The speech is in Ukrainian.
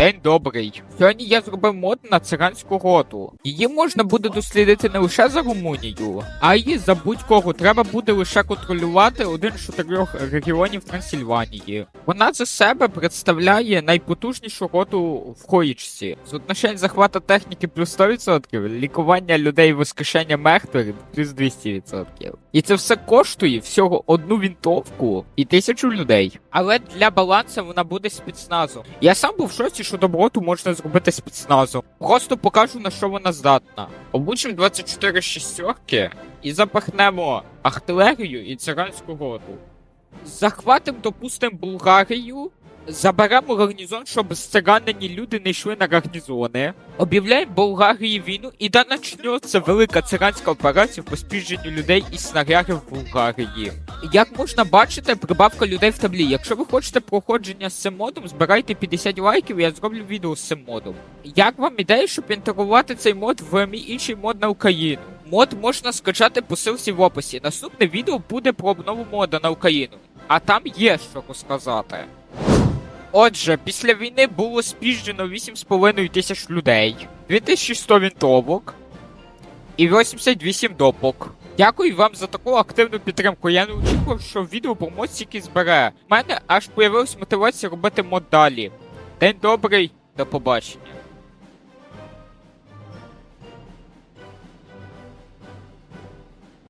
День добрий. Сьогодні я зробив мод на циганську роту. Її можна буде дослідити не лише за Румунію, а й за будь-кого. Треба буде лише контролювати один з чотирьох регіонів Трансильванії. Вона за себе представляє найпотужнішу роту в хоїчці. З отношень захвата техніки плюс 100%, лікування людей воскрешення мертвих плюс 200%. І це все коштує всього одну вінтовку і тисячу людей. Але для балансу вона буде спецназом. Я сам був в шоці, що доброту можна зробити спецназом. Просто покажу на що вона здатна. Обучимо 24 шістерки і запахнемо артилерію і циганську роту. Захватим, допустим, Булгарію. Заберемо гарнізон, щоб зциганені люди не йшли на гарнізони. Об'являємо Болгарії війну, і да начнеться велика циганська операція по спіженню людей і снарядів в Болгарії. Як можна бачити, прибавка людей в таблі. Якщо ви хочете проходження з цим модом, збирайте 50 лайків, я зроблю відео з цим модом. Як вам ідея, щоб інтегрувати цей мод в мій інший мод на Україну? Мод можна скачати по ссылці в описі. Наступне відео буде про обнову мода на Україну. А там є що розказати. Отже, після війни було спіжджено 8,5 тисяч людей, 2100 вінтовок і 88 допок. Дякую вам за таку активну підтримку. Я не очікував, що відео мод стільки збере. У мене аж появилась мотивація робити мод далі. День добрий, до побачення.